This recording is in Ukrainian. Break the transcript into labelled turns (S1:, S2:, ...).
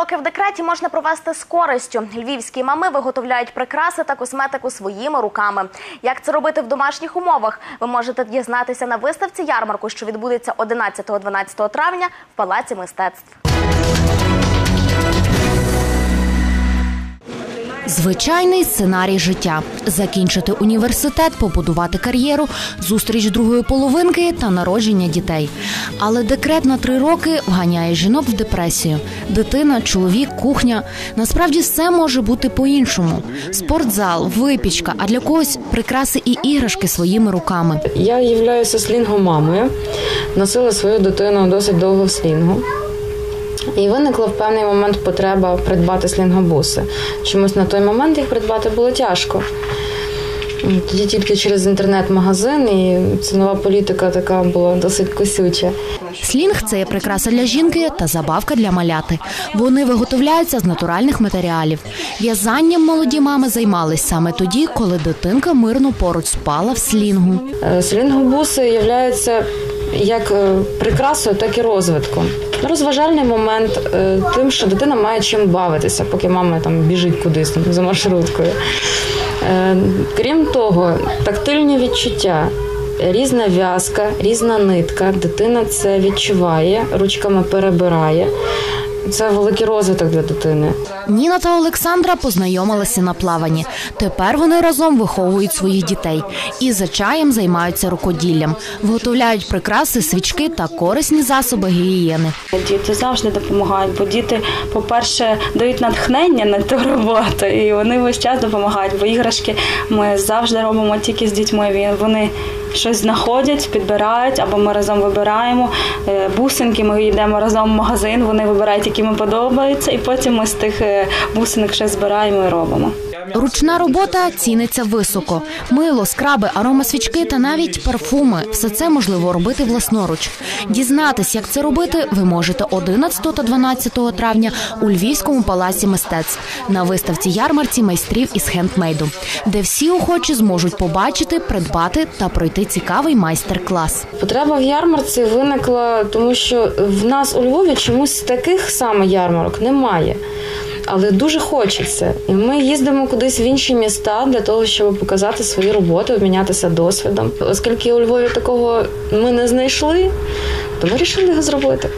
S1: роки в декреті можна провести з користю. Львівські мами виготовляють прикраси та косметику своїми руками. Як це робити в домашніх умовах? Ви можете дізнатися на виставці ярмарку, що відбудеться 11-12 травня в Палаці мистецтв.
S2: Звичайний сценарій життя: закінчити університет, побудувати кар'єру, зустріч другої половинки та народження дітей. Але декрет на три роки вганяє жінок в депресію. Дитина, чоловік, кухня. Насправді все може бути по-іншому: спортзал, випічка, а для когось прикраси і іграшки своїми руками.
S3: Я являюся слінгомамою, носила свою дитину досить довго в слінгу. І виникла в певний момент потреба придбати слінгобуси. Чомусь на той момент їх придбати було тяжко. Тоді тільки через інтернет-магазин, і цінова політика така була досить косюча.
S2: Слінг це є прикраса для жінки та забавка для маляти. Вони виготовляються з натуральних матеріалів. В'язанням молоді мами займались саме тоді, коли дитинка мирно поруч спала в слінгу.
S3: Е, Слінгобуси являються як е, прикрасою, так і розвитком. Розважальний момент е, тим, що дитина має чим бавитися, поки мама там біжить кудись там, за маршруткою. Е, Крім того, тактильні відчуття. Різна в'язка, різна нитка. Дитина це відчуває, ручками перебирає. Це великий розвиток для дитини.
S2: Ніна та Олександра познайомилися на плаванні. Тепер вони разом виховують своїх дітей і за чаєм займаються рукоділлям, виготовляють прикраси, свічки та корисні засоби гігієни.
S4: Діти завжди допомагають, бо діти, по-перше, дають натхнення на ту роботу, і вони весь час допомагають. Бо іграшки ми завжди робимо тільки з дітьми. Вони щось знаходять, підбирають, або ми разом вибираємо Е, бусинки. Ми йдемо разом в магазин, вони вибирають, які їм подобаються, і потім ми з тих е, бусинок ще збираємо і робимо.
S2: Ручна робота ціниться високо. Мило, скраби, аромасвічки та навіть парфуми все це можливо робити власноруч. Дізнатись, як це робити, ви можете 11 та 12 травня у Львівському палаці мистецтв на виставці ярмарці майстрів із хендмейду, де всі охочі зможуть побачити, придбати та пройти цікавий майстер-клас.
S3: Потреба в ярмарці виникла, тому що в нас у Львові чомусь таких саме ярмарок немає. Але дуже хочеться. І ми їздимо кудись в інші міста для того, щоб показати свої роботи, обмінятися досвідом. Оскільки у Львові такого ми не знайшли, то ми вирішили його зробити.